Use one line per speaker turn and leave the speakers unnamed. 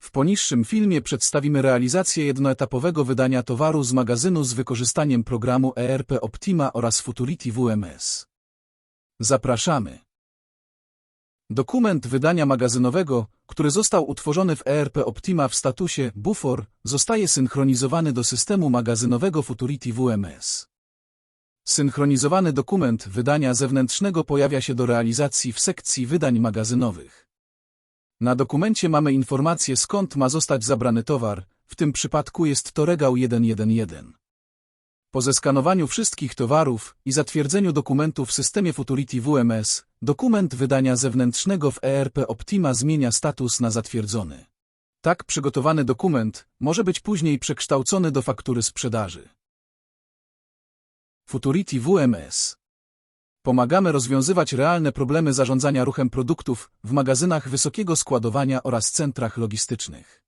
W poniższym filmie przedstawimy realizację jednoetapowego wydania towaru z magazynu z wykorzystaniem programu ERP Optima oraz Futurity WMS. Zapraszamy. Dokument wydania magazynowego, który został utworzony w ERP Optima w statusie BUFOR, zostaje synchronizowany do systemu magazynowego Futurity WMS. Synchronizowany dokument wydania zewnętrznego pojawia się do realizacji w sekcji wydań magazynowych. Na dokumencie mamy informację skąd ma zostać zabrany towar, w tym przypadku jest to regał 111. Po zeskanowaniu wszystkich towarów i zatwierdzeniu dokumentu w systemie Futurity WMS, dokument wydania zewnętrznego w ERP Optima zmienia status na zatwierdzony. Tak przygotowany dokument może być później przekształcony do faktury sprzedaży. Futurity WMS Pomagamy rozwiązywać realne problemy zarządzania ruchem produktów w magazynach wysokiego składowania oraz centrach logistycznych.